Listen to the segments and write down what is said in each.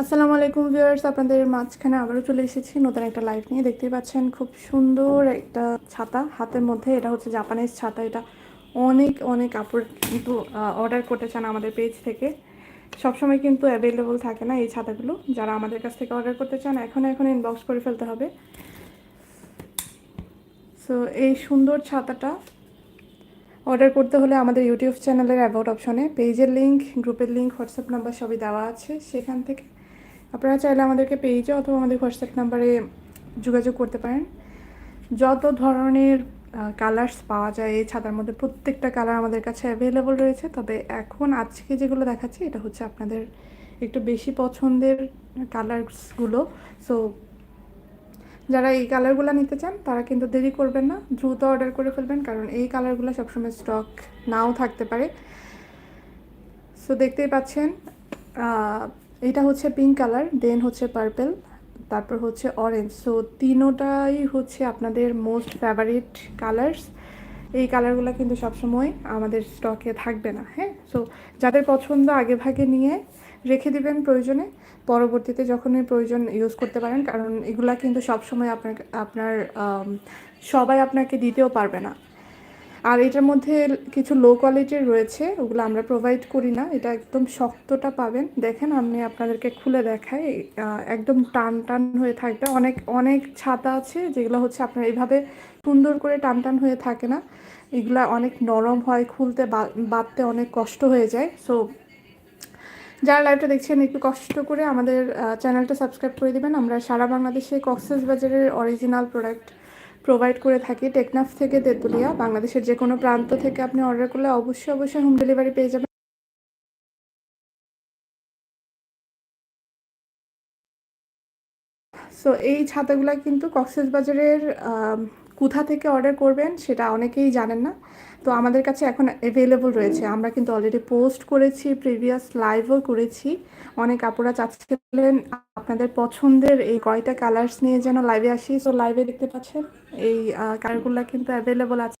আসসালামু আলাইকুম ভিউয়ার্স, আপনাদের মাঝখানে আবারও চলে এসেছি নতুন একটা লাইভ নিয়ে। দেখতেই পাচ্ছেন খুব সুন্দর একটা ছাতা। হাতের মধ্যে এটা হচ্ছে জাপানিজ ছাতা। এটা অনেক অনেক কাপড় কিন্তু অর্ডার করতে চান আমাদের পেজ থেকে। সবসময় কিন্তু অ্যাভেলেবল থাকে না এই ছাতাগুলো। যারা আমাদের কাছ থেকে অর্ডার করতে চান, এখন এখন ইনবক্স করে ফেলতে হবে। সো এই সুন্দর ছাতাটা অর্ডার করতে হলে আমাদের ইউটিউব চ্যানেলের অ্যাবাউট অপশনে পেজের লিঙ্ক গ্রুপের লিঙ্ক হোয়াটসঅ্যাপ নাম্বার সবই দেওয়া আছে। সেখান থেকে আপনারা চাইলে আমাদেরকে পেজে অথবা আমাদের হোয়াটসঅ্যাপ নাম্বারে যোগাযোগ করতে পারেন। যত ধরনের কালার্স পাওয়া যায় এই ছাতার মধ্যে, প্রত্যেকটা কালার আমাদের কাছে অ্যাভেলেবল রয়েছে। তবে এখন আজকে যেগুলো দেখাচ্ছি, এটা হচ্ছে আপনাদের একটু বেশি পছন্দের কালার্সগুলো সো যারা এই কালারগুলো নিতে চান, তারা কিন্তু দেরি করবেন না, দ্রুত অর্ডার করে ফেলবেন, কারণ এই কালারগুলো সবসময় স্টক নাও থাকতে পারে। সো দেখতেই পাচ্ছেন এটা হচ্ছে পিঙ্ক কালার দেন হচ্ছে পার্পেল তারপর হচ্ছে অরেঞ্জ সো তিনোটাই হচ্ছে আপনাদের মোস্ট ফেভারিট কালার্স এই কালারগুলো কিন্তু সবসময় আমাদের স্টকে থাকবে না হ্যাঁ? সো যাদের পছন্দ আগে ভাগে নিয়ে রেখে দিবেন প্রয়োজনে, পরবর্তীতে যখনই প্রয়োজন ইউজ করতে পারেন, কারণ এগুলা কিন্তু সবসময় আপনার আপনার সবাই আপনাকে দিতেও পারবে না। আর এটার মধ্যে কিছু লো কোয়ালিটির রয়েছে, ওগুলো আমরা প্রোভাইড করি না, এটা একদম শক্তটা পাবেন। দেখেন, আমি আপনাদেরকে খুলে দেখাই একদম টান টান হয়ে থাকবে। অনেক অনেক ছাতা আছে, যেগুলো হচ্ছে আপনার এইভাবে সুন্দর করে টান টান হয়ে থাকে না। এগুলা অনেক নরম হয়, খুলতে বাঁধতে অনেক কষ্ট হয়ে যায়। সো যারা লাইভটা দেখছেন, একটু কষ্ট করে আমাদের চ্যানেলটা সাবস্ক্রাইব করে দেবেন। আমরা সারা বাংলাদেশে কক্সেস বাজারের অরিজিনাল প্রোডাক্ট প্রোভাইড করে থাকি টেকনাফ থেকে, তেঁতুলিয়া, বাংলাদেশের যে কোনো প্রান্ত থেকে আপনি অর্ডার করলে অবশ্যই অবশ্যই হোম ডেলিভারি পেয়ে যাবেন। সো এই ছাতাগুলো কিন্তু কক্সেস বাজারের কোথা থেকে অর্ডার করবেন সেটা অনেকেই জানেন না। তো আমাদের কাছে এখন অ্যাভেলেবল রয়েছে। আমরা কিন্তু অলরেডি পোস্ট করেছি প্রিভিয়াস লাইভও করেছি। অনেক আপুরা চাচ্ছিলেন আপনাদের পছন্দের এই কয়টা কালার্স নিয়ে যেন লাইভে আসি। সো লাইভে দেখতে পাচ্ছেন, এই কালারগুলো কিন্তু অ্যাভেলেবল আছে।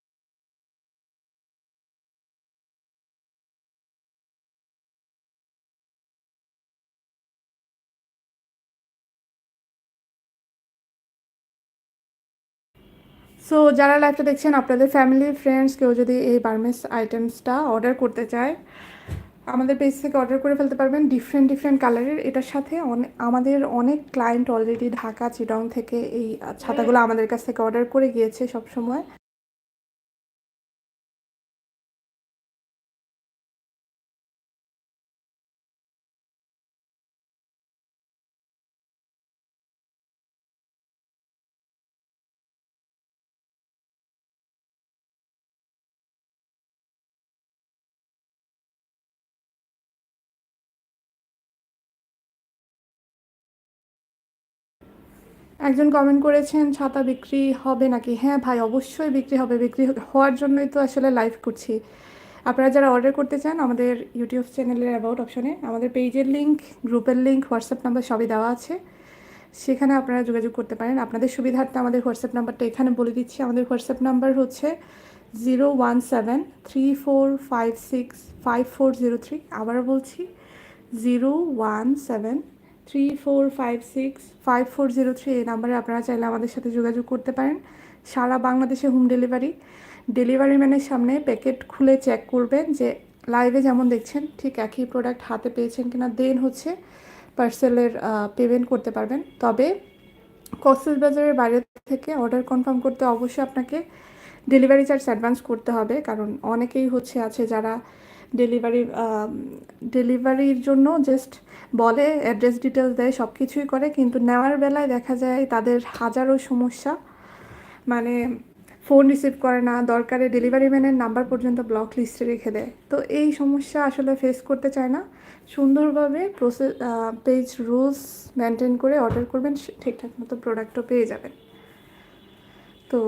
সো যারা লাইভটা দেখছেন, আপনাদের ফ্যামিলি ফ্রেন্ডস কেউ যদি এই বার্মেস আইটেমসটা অর্ডার করতে চায়, আমাদের পেজ থেকে অর্ডার করে ফেলতে পারবেন ডিফারেন্ট ডিফারেন্ট কালারের এটার সাথে আমাদের অনেক ক্লায়েন্ট অলরেডি ঢাকা চিডং থেকে এই ছাতাগুলো আমাদের কাছ থেকে অর্ডার করে গিয়েছে সব সময় একজন কমেন্ট করেছেন, ছাতা বিক্রি হবে নাকি? হ্যাঁ ভাই, অবশ্যই বিক্রি হবে। বিক্রি হওয়ার জন্যই তো আসলে লাইভ করছি। আপনারা যারা অর্ডার করতে চান, আমাদের ইউটিউব চ্যানেলের অ্যাবাউট অপশনে আমাদের পেজের লিঙ্ক গ্রুপের লিঙ্ক হোয়াটসঅ্যাপ নাম্বার সবই দেওয়া আছে। সেখানে আপনারা যোগাযোগ করতে পারেন। আপনাদের সুবিধার্থে আমাদের হোয়াটসঅ্যাপ নাম্বারটা এখানে বলে দিচ্ছি। আমাদের হোয়াটসঅ্যাপ নাম্বার হচ্ছে zero one seven three four five six five four zero three আবারও বলছি zero one seven three four five six five four zero three এই নাম্বারে আপনারা চাইলে আমাদের সাথে যোগাযোগ করতে পারেন। সারা বাংলাদেশে হোম ডেলিভারি ডেলিভারি ম্যানের সামনে প্যাকেট খুলে চেক করবেন যে লাইভে যেমন দেখছেন, ঠিক একই প্রোডাক্ট হাতে পেয়েছেন কিনা দেন হচ্ছে পার্সেলের পেমেন্ট করতে পারবেন। তবে বাজারের বাইরে থেকে অর্ডার কনফার্ম করতে অবশ্যই আপনাকে ডেলিভারি চার্জ অ্যাডভান্স করতে হবে, কারণ অনেকেই হচ্ছে আছে যারা ডেলিভারি ডেলিভারির জন্য জাস্ট বলে অ্যাড্রেস ডিটেলস দেয় সব কিছুই করে, কিন্তু নেওয়ার বেলায় দেখা যায় তাদের হাজারো সমস্যা। মানে ফোন রিসিভ করে না, দরকারে ডেলিভারি ম্যানের নাম্বার পর্যন্ত ব্লক লিস্টে রেখে দেয়। তো এই সমস্যা আসলে ফেস করতে চায় না। সুন্দরভাবে প্রসেস পেজ রুলস মেনটেন করে অর্ডার করবেন ঠিকঠাক মতো প্রোডাক্টও পেয়ে যাবেন। তো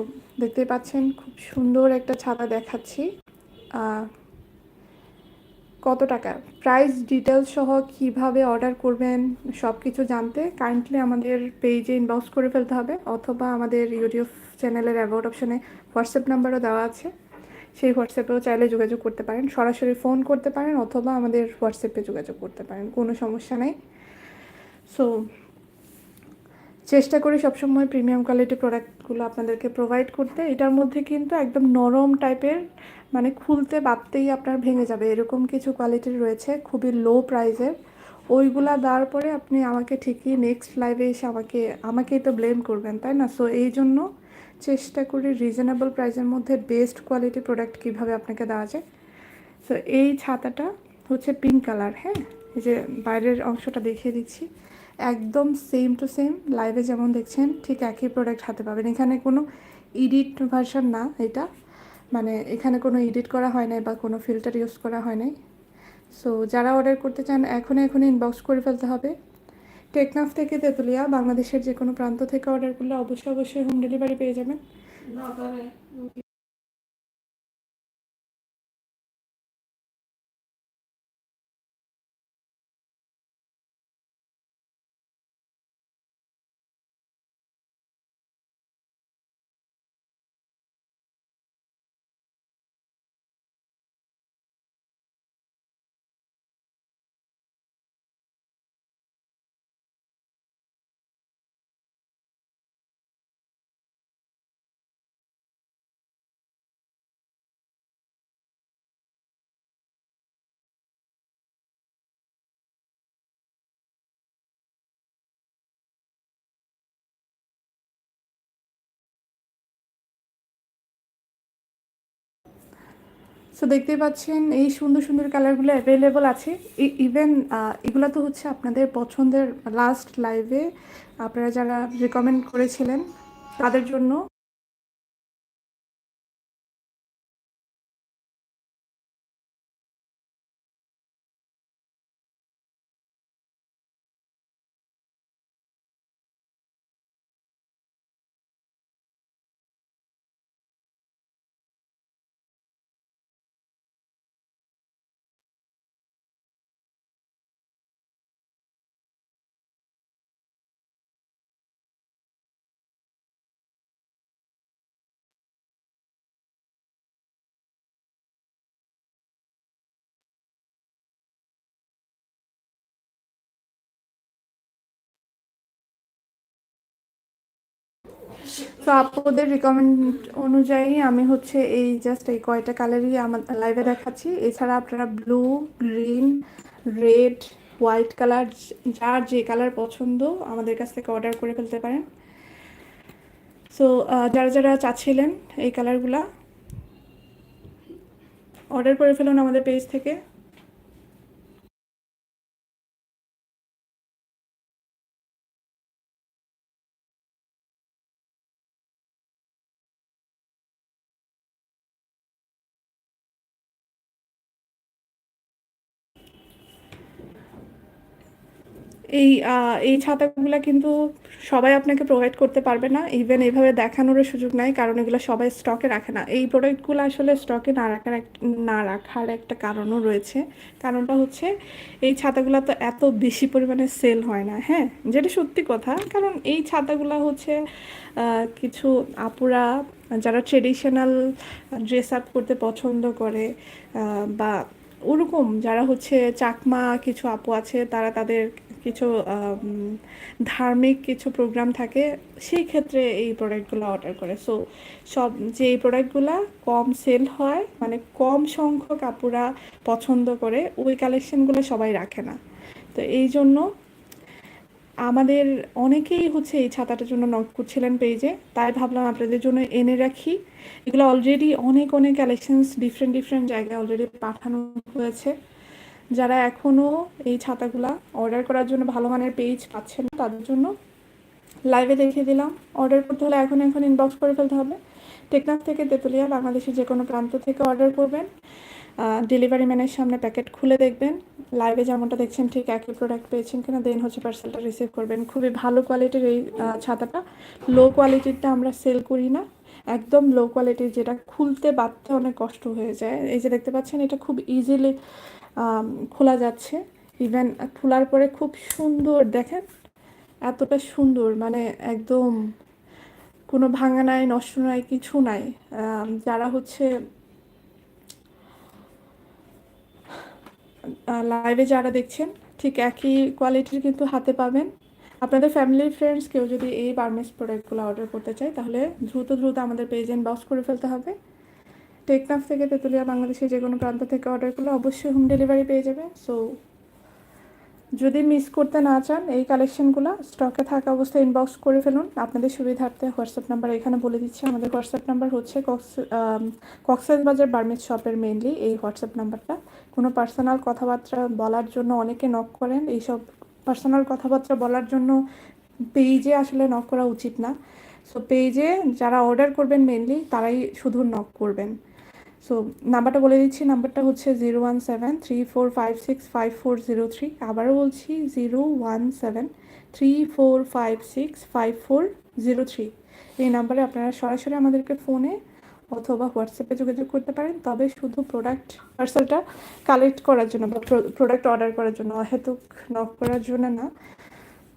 দেখতে পাচ্ছেন, খুব সুন্দর একটা ছাতা দেখাচ্ছি। কত টাকা? প্রাইস ডিটেলস সহ কীভাবে অর্ডার করবেন সব কিছু জানতে কাইন্ডলি আমাদের পেজে ইনবক্স করে ফেলতে হবে অথবা আমাদের ইউটিউব চ্যানেলের অ্যাবাউট অপশানে হোয়াটসঅ্যাপ নাম্বারও দেওয়া আছে। সেই হোয়াটসঅ্যাপেও চাইলে যোগাযোগ করতে পারেন, সরাসরি ফোন করতে পারেন অথবা আমাদের হোয়াটসঅ্যাপে যোগাযোগ করতে পারেন, কোনো সমস্যা নেই। সো চেষ্টা করি সবসময় প্রিমিয়াম কোয়ালিটি প্রোডাক্টগুলো আপনাদেরকে প্রোভাইড করতে। এটার মধ্যে কিন্তু একদম নরম টাইপের মানে খুলতে বাঁধতেই আপনার ভেঙে যাবে। এরকম কিছু কোয়ালিটির রয়েছে, খুবই লো প্রাইসের ওইগুলা দেওয়ার পরে আপনি আমাকে ঠিকই নেক্সট লাইভে এসে আমাকে, আমাকেই তো ব্লেম করবেন, তাই না? সো এই জন্য চেষ্টা করি রিজনেবল প্রাইসের মধ্যে বেস্ট কোয়ালিটি প্রোডাক্ট কীভাবে আপনাকে দেওয়া যায়। সো এই ছাতাটা হচ্ছে পিঙ্ক কালার হ্যাঁ? এই যে বাইরের অংশটা দেখিয়ে দিচ্ছি। একদম সেম টু সেম লাইভে যেমন দেখছেন, ঠিক একই প্রোডাক্ট হাতে পাবেন। এখানে কোনো এডিট ভার্সন না এটা। মানে এখানে কোনো এডিট করা হয় নাই বা কোনো ফিল্টার ইউজ করা হয় নাই। সো যারা অর্ডার করতে চান, এখনই এখনই ইনবক্স করে ফেলতে হবে। টেকনাফ থেকে তেঁতুলিয়া, বাংলাদেশের যে কোনো প্রান্ত থেকে অর্ডার করলে অবশ্যই অবশ্যই হোম ডেলিভারি পেয়ে যাবেন। সো দেখতেই পাচ্ছেন, এই সুন্দর সুন্দর কালারগুলো অ্যাভেলেবল আছে। ইভেন এগুলো তো হচ্ছে আপনাদের পছন্দের লাস্ট লাইভে আপনারা যারা রেকমেন্ড করেছিলেন, তাদের জন্য তো আপুদের রিকমেন্ড অনুযায়ী আমি হচ্ছে এই জাস্ট এই কয়টা কালারই আমার লাইভে দেখাচ্ছি। এছাড়া আপনারা blue green red white colour যার যে কালার পছন্দ আমাদের কাছ থেকে অর্ডার করে ফেলতে পারেন। সো যারা যারা চাচ্ছিলেন এই কালারগুলা অর্ডার করে ফেলুন আমাদের পেজ থেকে। এই এই ছাতাগুলো কিন্তু সবাই আপনাকে প্রোভাইড করতে পারবে না। ইভেন এইভাবে দেখানোরও সুযোগ নাই, কারণ এগুলো সবাই স্টকে রাখে না। এই প্রোডাক্টগুলো আসলে স্টকে না রাখার না রাখার একটা কারণও রয়েছে। কারণটা হচ্ছে, এই ছাতাগুলো তো এত বেশি পরিমাণে সেল হয় না হ্যাঁ? যেটা সত্যি কথা, কারণ এই ছাতাগুলো হচ্ছে কিছু আপুরা যারা ট্রেডিশনাল ড্রেস আপ করতে পছন্দ করে বা ওরকম যারা হচ্ছে চাকমা কিছু আপু আছে, তারা তাদের কিছু ধার্মিক কিছু প্রোগ্রাম থাকে, সেই ক্ষেত্রে এই প্রোডাক্টগুলো অর্ডার করে। সো সব যে এই প্রোডাক্টগুলো কম সেল হয় মানে কম সংখ্যক আপুরা পছন্দ করে, ওই কালেকশনগুলো সবাই রাখে না। তো এই জন্য আমাদের অনেকেই হচ্ছে এই ছাতাটার জন্য নক করছিলেন পেজে তাই ভাবলাম আপনাদের জন্য এনে রাখি। এগুলো অলরেডি অনেক অনেক কালেকশনস ডিফারেন্ট ডিফারেন্ট জায়গায় অলরেডি পাঠানো হয়েছে। যারা এখনও এই ছাতাগুলা অর্ডার করার জন্য ভালো মানের পেজ পাচ্ছেন না, তাদের জন্য লাইভে দেখিয়ে দিলাম। অর্ডার করতে হলে এখন এখন ইনবক্স করে ফেলতে হবে। টেকনাফ থেকে তেঁতুলিয়া, বাংলাদেশের যে কোনো প্রান্ত থেকে অর্ডার করবেন। ডেলিভারি ম্যানের সামনে প্যাকেট খুলে দেখবেন। লাইভে যেমনটা দেখছেন, ঠিক একই প্রোডাক্ট পেয়েছেন কিনা দেন হচ্ছে পার্সেলটা রিসিভ করবেন। খুবই ভালো কোয়ালিটির এই ছাতাটা। লো কোয়ালিটিরটা আমরা সেল করি না। একদম লো কোয়ালিটির যেটা খুলতে বাঁধতে অনেক কষ্ট হয়ে যায়। এই যে দেখতে পাচ্ছেন, এটা খুব ইজিলি খোলা যাচ্ছে। ইভেন খোলার পরে খুব সুন্দর, দেখেন এতটা সুন্দর মানে একদম কোনো ভাঙা নাই, নষ্ট নাই, কিছু নাই। যারা হচ্ছে লাইভে যারা দেখছেন, ঠিক একই কোয়ালিটির কিন্তু হাতে পাবেন। আপনাদের ফ্যামিলি ফ্রেন্ডস কেউ যদি এই বার্মেস প্রোডাক্টগুলো অর্ডার করতে চায়, তাহলে দ্রুত দ্রুত আমাদের পেজ ইনবক্স করে ফেলতে হবে। টেকনাফ থেকে তেঁতুলিয়া বাংলাদেশের যে কোনো প্রান্ত থেকে অর্ডার করলে অবশ্যই হোম ডেলিভারি পেয়ে যাবে সো যদি মিস করতে না চান এই কালেকশনগুলো স্টকে থাকা অবস্থায় ইনবক্স করে ফেলুন। আপনাদের সুবিধার্থে হোয়াটসঅ্যাপ নাম্বার এখানে বলে দিচ্ছি। আমাদের হোয়াটসঅ্যাপ নাম্বার হচ্ছে কক্স কক্সেস বাজার বার্মিজ শপের মেইনলি এই হোয়াটসঅ্যাপ নাম্বারটা কোনো পার্সোনাল কথাবার্তা বলার জন্য অনেকে নক করেন। এইসব পার্সোনাল কথাবার্তা বলার জন্য পেজে আসলে নক করা উচিত না। সো পেজে যারা অর্ডার করবেন মেনলি তারাই শুধু নক করবেন। সো নাম্বারটা বলে দিচ্ছি, নাম্বারটা হচ্ছে zero one seven three four five six five four zero three আবারও বলছি zero one seven three four five six five four zero three এই নাম্বারে আপনারা সরাসরি আমাদেরকে ফোনে অথবা হোয়াটসঅ্যাপে যোগাযোগ করতে পারেন। তবে শুধু প্রোডাক্ট পার্সেলটা কালেক্ট করার জন্য বা প্রোডাক্ট অর্ডার করার জন্য, অহেতুক নক করার জন্য না।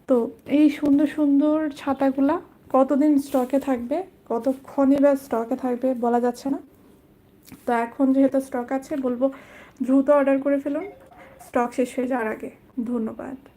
তো এই সুন্দর সুন্দর ছাতাগুলা কতদিন স্টকে থাকবে, কতক্ষণই বা স্টকে থাকবে বলা যাচ্ছে না। তো এখন যেহেতু স্টক আছে, বলব দ্রুত অর্ডার করে ফেলুন। স্টক শেষ হয়ে যাওয়ার আগে। ধন্যবাদ।